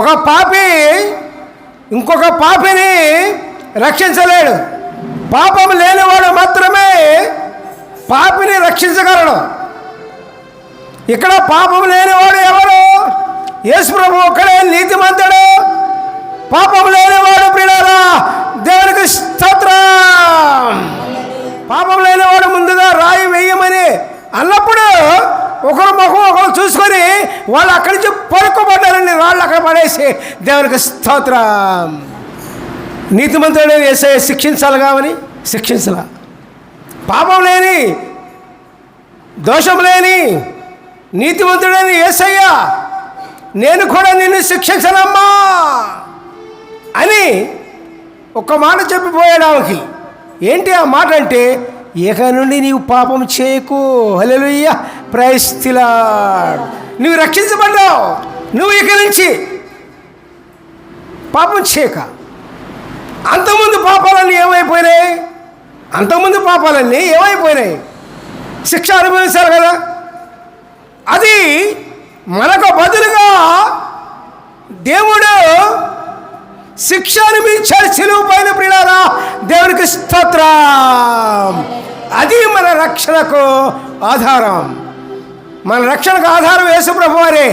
ఒక పాపి ఇంకొక పాపిని రక్షించలేడు. పాపం లేనివాడు మాత్రమే పాపిని రక్షించగలడు. ఇక్కడ పాపం లేనివాడు ఎవరు? యేసు ప్రభు ఒక్కడే నీతిమంతుడు. పాపం లేనివాడు ప్రియులారా దేవునికి స్తోత్రం. పాపం లేనివాడు ముందుగా రాయి వేయమని అన్నప్పుడు ఒకరు ముఖం ఒకరు చూసుకొని వాళ్ళు అక్కడి నుంచి పడుకోబడ్డారండి రాళ్ళు అక్కడ పడేసి దేవునికి స్తోత్రం. నీతిమంతుడు వేసే శిక్షించాలి కావని శిక్షించాల. పాపం లేని దోషం లేని నీతివంతుడని ఏసయ్యా నేను కూడా నిన్ను శిక్షించనమ్మా అని ఒక మాట చెప్పిపోయాడు ఆమెకి ఏంటి ఆ మాట అంటే ఇక నుండి నీవు పాపం చేయకు. హల్లెలూయా. ప్రయస్తిలా నువ్వు రక్షించబడ్డావు. నువ్వు ఇక నుంచి పాపం చేయక. అంతకుముందు పాపాలన్నీ ఏమైపోయినాయి? అంతకుముందు పాపాలన్నీ ఏమైపోయినాయి? శిక్ష అనుభవించారు కదా? అది మనకు బదులుగా దేవుడు శిక్ష అనుభవించాడు సిలువు పైన ప్రియారా దేవునికి స్తోత్రం. అది మన రక్షణకు ఆధారం. మన రక్షణకు ఆధారం యేసుప్రభు వారే